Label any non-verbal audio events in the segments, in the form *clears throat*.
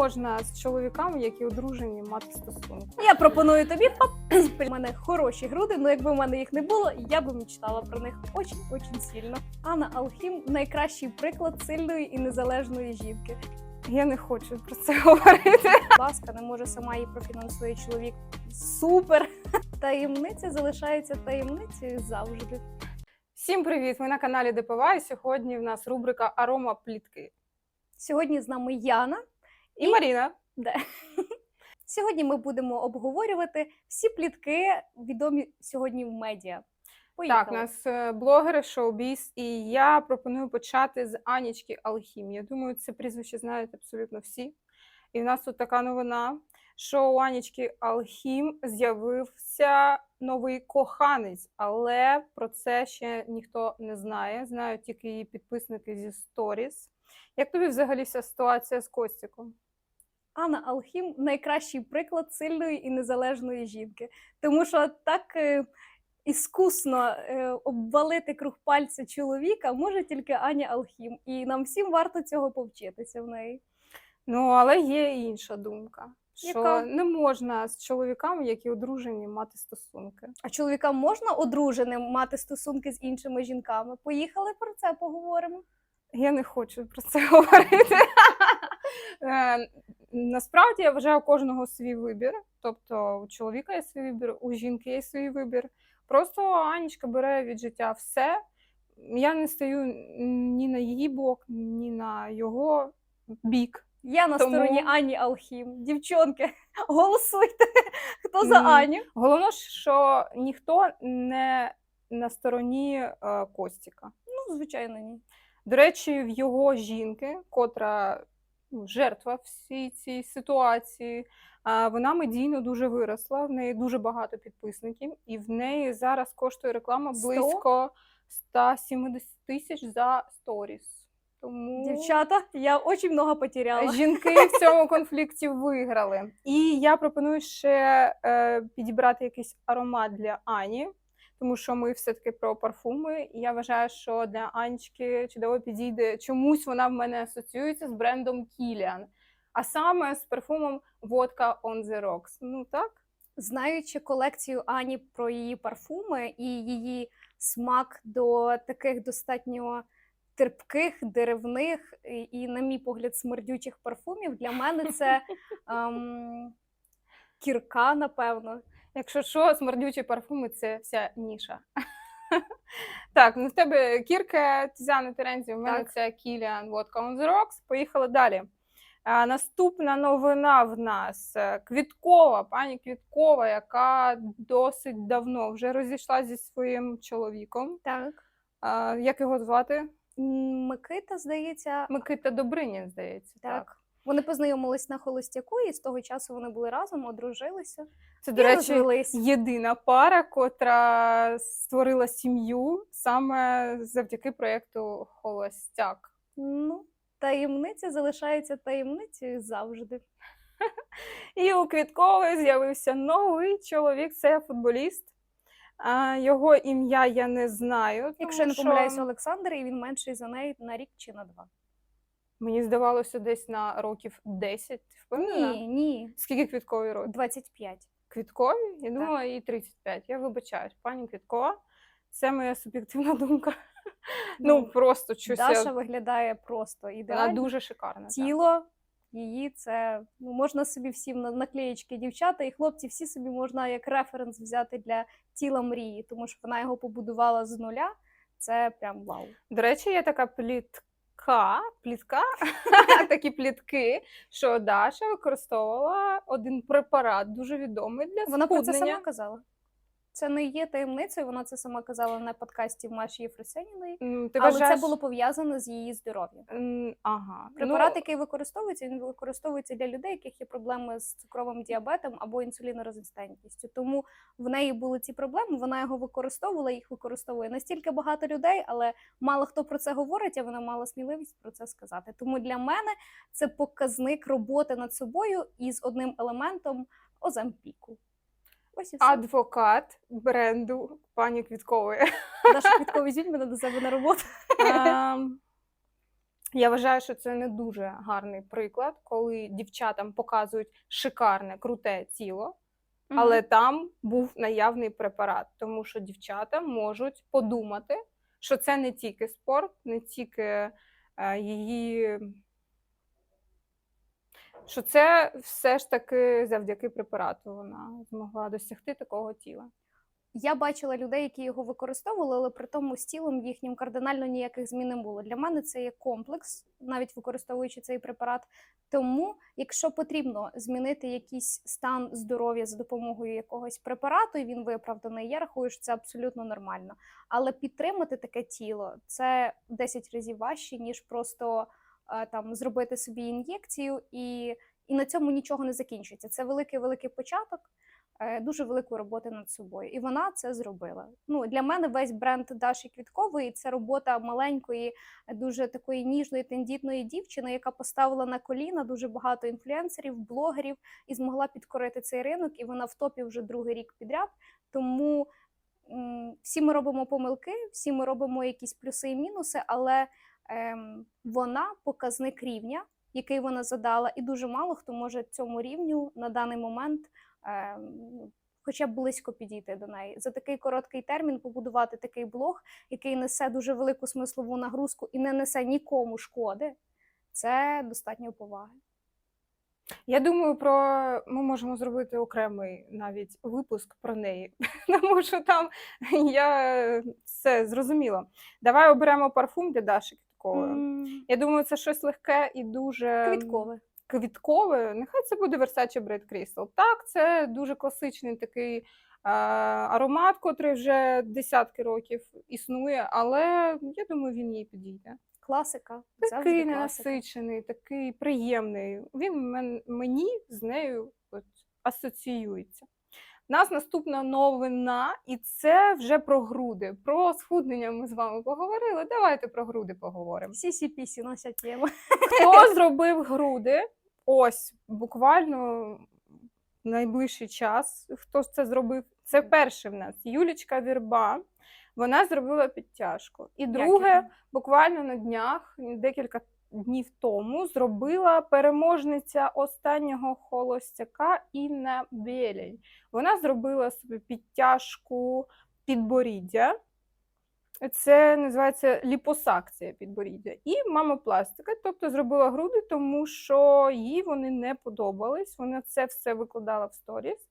можна з чоловіками, які одружені, мати стосунки. Я пропоную тобі пап. У *clears throat* мене хороші груди, але якби в мене їх не було, я би мечтала про них очень-очень сильно. Анна Алхім найкращий приклад сильної і незалежної жінки. Я не хочу про це *laughs* говорити. Ласка не може сама її профінансує чоловік. Супер! *laughs* Таємниця залишається таємницею завжди. Всім привіт! Ми на каналі ДПВ. І сьогодні в нас рубрика Арома плітки. Сьогодні з нами Яна. І Маріна. Де? *laughs* Сьогодні ми будемо обговорювати всі плітки, відомі сьогодні в медіа. Поїхали. Так, у нас е, блогери, шоу-біз, і я пропоную почати з Анічки Алхім. Я думаю, це прізвище знають абсолютно всі. І в нас тут така новина, що у Анічки Алхім з'явився новий коханець, але про це ще ніхто не знає. Знають тільки її підписники зі сторіс. Як тобі взагалі вся ситуація з Костіком? Анна Алхім найкращий приклад сильної і незалежної жінки, тому що так е, іскусно е, обвалити круг пальця чоловіка може тільки Аня Алхім, і нам всім варто цього повчитися в неї. Ну, але є інша думка. Що Яка? не можна з чоловіками, які одружені, мати стосунки. А чоловікам можна одруженим мати стосунки з іншими жінками? Поїхали про це поговоримо. Я не хочу про це говорити. *laughs* Насправді я вважаю у кожного свій вибір. Тобто у чоловіка є свій вибір, у жінки є свій вибір. Просто Анічка бере від життя все. Я не стою ні на її бок, ні на його бік. Я на Тому- стороні Ані Алхім. Дівчонки, *laughs* голосуйте. Хто за. Аню? Головне, що ніхто не на стороні е, Костіка. Ну, звичайно, ні. До речі, в його жінки, котра жертва всій цій ситуації, вона медійно дуже виросла. В неї дуже багато підписників, і в неї зараз коштує реклама близько 170 тисяч за сторіс. Тому Дівчата, я дуже много потеряла. жінки в цьому конфлікті виграли. І я пропоную ще е, підібрати якийсь аромат для Ані. Тому що ми все-таки про парфуми, і я вважаю, що для Анечки чудово підійде. Чомусь вона в мене асоціюється з брендом Kilian, а саме з парфумом Vodka on the Rocks. Ну так? Знаючи колекцію Ані про її парфуми і її смак до таких достатньо терпких, деревних і, на мій погляд, смердючих парфумів, для мене це *laughs* ем, кірка, напевно. Якщо що, смердючі парфуми це вся ніша. *laughs* Так, ну в тебе кірка Тізяни Терензі, в мене Так. це Kilian Vodka on the Rocks. Поїхали далі. А, наступна новина в нас е, Квіткова, пані Квіткова, яка досить давно вже розійшла зі своїм чоловіком. Так. А, як його звати? Микита, здається, Микита Добринін, здається. Так. так. Вони познайомились на холостяку, і з того часу вони були разом, одружилися. Це, до і речі, розвелись. єдина пара, котра створила сім'ю саме завдяки проєкту Холостяк. Ну, таємниця залишається таємницею завжди. *laughs* І у Квіткової з'явився новий чоловік, це футболіст. Його ім'я я не знаю. Якщо я не що Олександр, і він менший за неї на рік чи на два. Мені здавалося, десь на років 10. Ти впевнена? Ні, ні, Скільки квіткової років? 25. Квіткові? Я думала, їй 35. Я вибачаюсь, пані Квіткова. Це моя суб'єктивна думка. Ну, просто щось. я- виглядає просто Вона дуже шикарна. так. Тіло її це ну, можна собі всім на наклеєчки дівчата і хлопці, всі собі можна як референс взяти для тіла мрії, тому що вона його побудувала з нуля. Це прям вау. До речі, є така плітка, плітка, *laughs* *laughs* такі плітки, що Даша використовувала один препарат дуже відомий для Вона про це сама казала. Це не є таємницею, вона це сама казала на подкасті в Маші Єфросиніної, М, Ти але вважаєш... це було пов'язано з її здоров'ям. Ага. Препарат, ну, який використовується, він використовується для людей, яких є проблеми з цукровим діабетом або інсулінорезистентністю. Тому в неї були ці проблеми. Вона його використовувала, їх використовує настільки багато людей, але мало хто про це говорить, а вона мала сміливість про це сказати. Тому для мене це показник роботи над собою із одним елементом Оземпіку. Ось і все. адвокат бренду пані Квіткової. Даша *laughs* Квітко, візьміть мене до себе на роботу. Ем, Я вважаю, що це не дуже гарний приклад, коли дівчатам показують шикарне, круте тіло, але там був наявний препарат, тому що дівчата можуть подумати, що це не тільки спорт, не тільки е, її. Що це все ж таки завдяки препарату вона змогла досягти такого тіла. Я бачила людей, які його використовували, але при тому з тілом їхнім кардинально ніяких змін не було. Для мене це є комплекс, навіть використовуючи цей препарат. Тому, якщо потрібно змінити якийсь стан здоров'я за допомогою якогось препарату, і він виправданий, я рахую, що це абсолютно нормально. Але підтримати таке тіло це 10 разів важче, ніж просто там зробити собі ін'єкцію, і, і на цьому нічого не закінчується. Це великий великий початок е, дуже великої роботи над собою. І вона це зробила. Ну, для мене весь бренд Даші Квіткової це робота маленької, дуже такої ніжної, тендітної дівчини, яка поставила на коліна дуже багато інфлюенсерів, блогерів і змогла підкорити цей ринок. І вона в топі вже другий рік підряд. Тому всі ми робимо помилки, всі ми робимо якісь плюси і мінуси, але вона показник рівня, який вона задала, і дуже мало хто може цьому рівню на даний момент е, ну, хоча б близько підійти до неї. За такий короткий термін побудувати такий блог, який несе дуже велику смислову нагрузку і не несе нікому шкоди. Це достатньо поваги. Я думаю, про ми можемо зробити окремий навіть випуск про неї, *laughs* тому що там я все зрозуміла. Давай оберемо парфум для Даші Квіткової. М, Я думаю, це щось легке і дуже Квіткове. квіткове. Нехай це буде Versace Bread Crystal. Так, це дуже класичний такий е, аромат, котрий вже десятки років існує, але я думаю, він їй підійде. Класика. Такий Завжди ненасичений, такий приємний. Він мен- мені з нею от, асоціюється. У нас наступна новина, і це вже про груди. Про схуднення ми з вами поговорили. Давайте про груди поговоримо. Сісі-пісі наша тема. Хто зробив груди? Ось буквально найближчий час. Хто це зробив? Це перший в нас Юлічка Вірба. Вона зробила підтяжку. І друге, буквально на днях, декілька днів тому, зробила переможниця останнього холостяка Інна Белень. Вона зробила собі підтяжку підборіддя. Це називається ліпосакція підборіддя. І мамопластика, тобто зробила груди, тому що їй вони не подобались. Вона це все викладала в сторіс.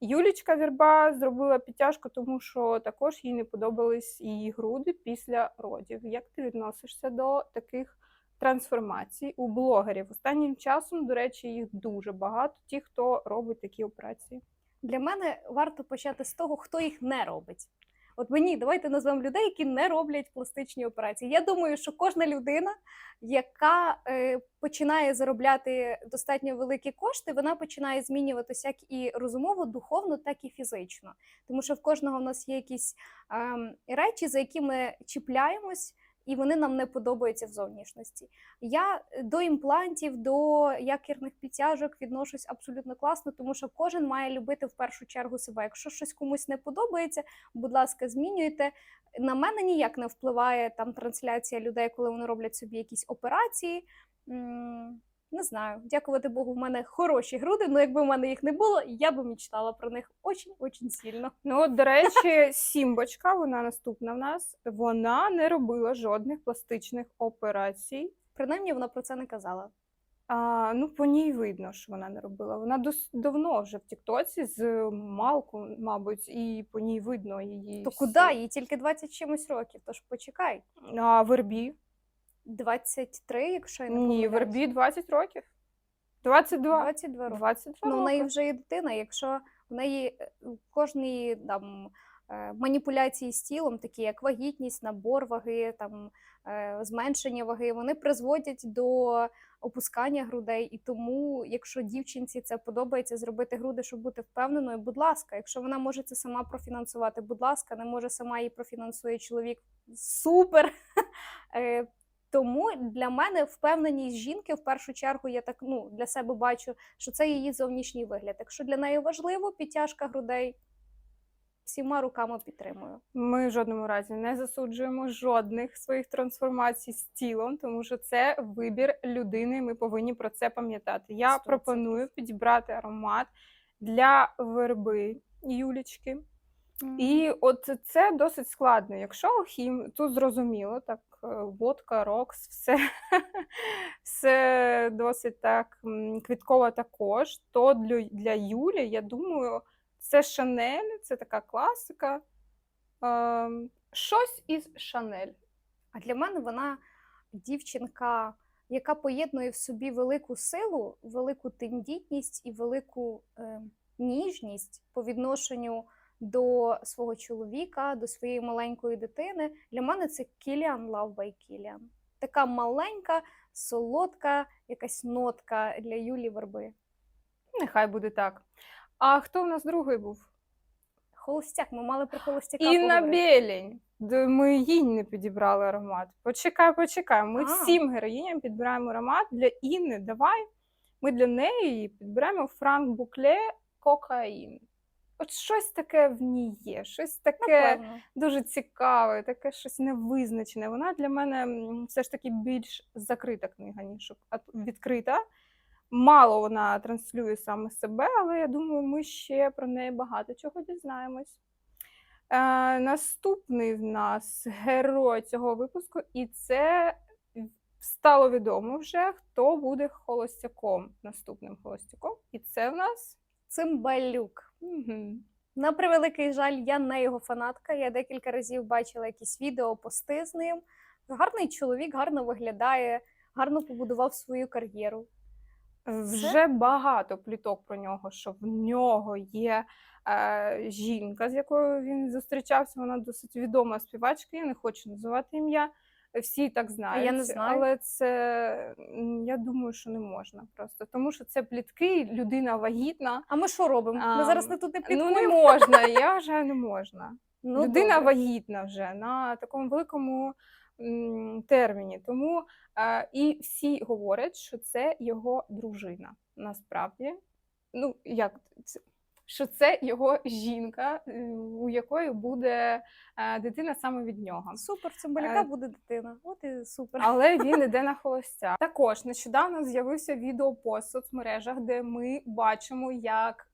Юлічка Вірба зробила підтяжку, тому що також їй не подобались її груди після родів. Як ти відносишся до таких трансформацій у блогерів? Останнім часом, до речі, їх дуже багато, ті, хто робить такі операції. Для мене варто почати з того, хто їх не робить. От мені давайте назвемо людей, які не роблять пластичні операції. Я думаю, що кожна людина, яка е, починає заробляти достатньо великі кошти, вона починає змінюватися як і розумово, духовно, так і фізично. Тому що в кожного в нас є якісь ем, речі, за які ми чіпляємось. І вони нам не подобаються в зовнішності. Я до імплантів, до якірних підтяжок відношусь абсолютно класно, тому що кожен має любити в першу чергу себе. Якщо щось комусь не подобається, будь ласка, змінюйте. На мене ніяк не впливає там трансляція людей, коли вони роблять собі якісь операції. Не знаю, дякувати Богу, в мене хороші груди. але якби в мене їх не було, я би мечтала про них очень-очень сильно. Ну, от, до речі, Сімбочка, вона наступна в нас. Вона не робила жодних пластичних операцій. Принаймні вона про це не казала. А, ну, по ній видно, що вона не робила. Вона дос- давно вже в Тіктоці з Малку, мабуть, і по ній видно її. То всі- куди? Їй тільки 20 чимось років, тож почекай. А вербі? 23, якщо я не Ні, помиляюсь. вербі 20 років. 22. 22 роки. 22 Ну, в неї роки. вже є дитина. Якщо в неї е, кожній там е, маніпуляції з тілом, такі як вагітність, набор ваги, там е, зменшення ваги, вони призводять до опускання грудей. І тому, якщо дівчинці це подобається зробити груди, щоб бути впевненою, будь ласка, якщо вона може це сама профінансувати, будь ласка, не може сама її профінансує чоловік. Супер. *laughs* Е, Тому для мене впевненість жінки в першу чергу я так ну для себе бачу, що це її зовнішній вигляд. Якщо для неї важливо підтяжка грудей, всіма руками підтримую. Ми в жодному разі не засуджуємо жодних своїх трансформацій з тілом, тому що це вибір людини. Ми повинні про це пам'ятати. Я Сто пропоную підібрати аромат для верби Юлічки. І от це досить складно. Якщо алхім, тут зрозуміло, так, е, водка, рокс, все, *laughs* все досить так м, квітково також, то для, для Юлі, я думаю, це Шанель, це така класика. Ем, щось із Шанель. А для мене вона дівчинка, яка поєднує в собі велику силу, велику тендітність і велику е, ніжність по відношенню до свого чоловіка, до своєї маленької дитини. Для мене це Кіліан Love by Кіліан. Така маленька, солодка, якась нотка для Юлі Верби. Нехай буде так. А хто у нас другий був? Холостяк, ми мали про холостяка Інна. Білень. Ми їй не підібрали аромат. Почекай, почекай. Ми А. всім героїням підбираємо аромат. Для Інни давай. Ми для неї підберемо Франк Букле Кокаїн. От щось таке в ній є, щось таке Напевно. дуже цікаве, таке щось невизначене. Вона для мене все ж таки більш закрита книга, ніж відкрита. Мало вона транслює саме себе, але я думаю, ми ще про неї багато чого дізнаємось. Е, наступний в нас герой цього випуску, і це стало відомо вже, хто буде холостяком, наступним холостяком. І це в нас. Цимбалюк. Угу. На превеликий жаль, я не його фанатка. Я декілька разів бачила якісь відео, пости з ним. Гарний чоловік, гарно виглядає, гарно побудував свою кар'єру. Вже багато пліток про нього, що в нього є е, жінка, з якою він зустрічався. Вона досить відома співачка. Я не хочу називати ім'я. Всі так знають. не знаю. Але це я думаю, що не можна просто. Тому що це плітки, людина вагітна. А ми що робимо? Ми А, зараз не тут не Ну не можна, *laughs* я вважаю, не можна. Ну, людина добре. вагітна вже на такому великому м, терміні. Тому е, і всі говорять, що це його дружина. Насправді, ну як? Що це його жінка, е, у якої буде е, дитина саме від нього. Супер, в Е, буде дитина. От і супер. Але він *laughs* іде на холостя. Також нещодавно з'явився відеопост в соцмережах, де ми бачимо, як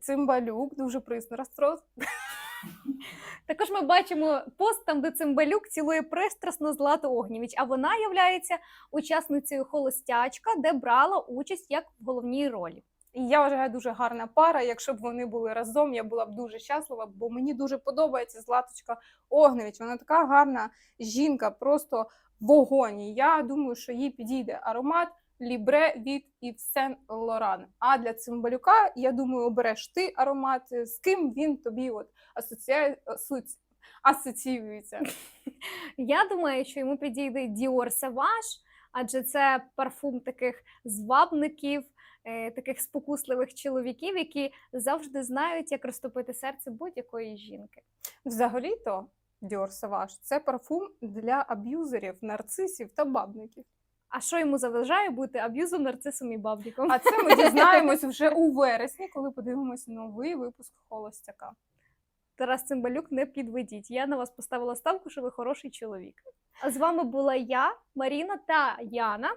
цимбалюк дуже присно розстроїв *laughs* Також ми бачимо пост там, де Цимбалюк цілує пристрасно Злату Огнєвіч, а вона являється учасницею холостячка, де брала участь як в головній ролі. І я вважаю дуже гарна пара. Якщо б вони були разом, я була б дуже щаслива, бо мені дуже подобається Златочка Огневич. Вона така гарна жінка, просто вогонь. Я думаю, що їй підійде аромат Лібре від Yves Saint Laurent. А для цимбалюка, я думаю, обереш ти аромат, з ким він тобі от асоціює, асоціюється. Я думаю, що йому підійде Dior Sauvage, адже це парфум таких звабників, таких спокусливих чоловіків, які завжди знають, як розтопити серце будь-якої жінки. Взагалі-то Dior Sauvage – це парфум для аб'юзерів, нарцисів та бабників. А що йому заважає бути аб'юзом, нарцисом і бабником? А це ми дізнаємось вже *laughs* у вересні, коли подивимося новий випуск Холостяка. Тарас Цимбалюк, не підведіть. Я на вас поставила ставку, що ви хороший чоловік. А з вами була я, Маріна та Яна.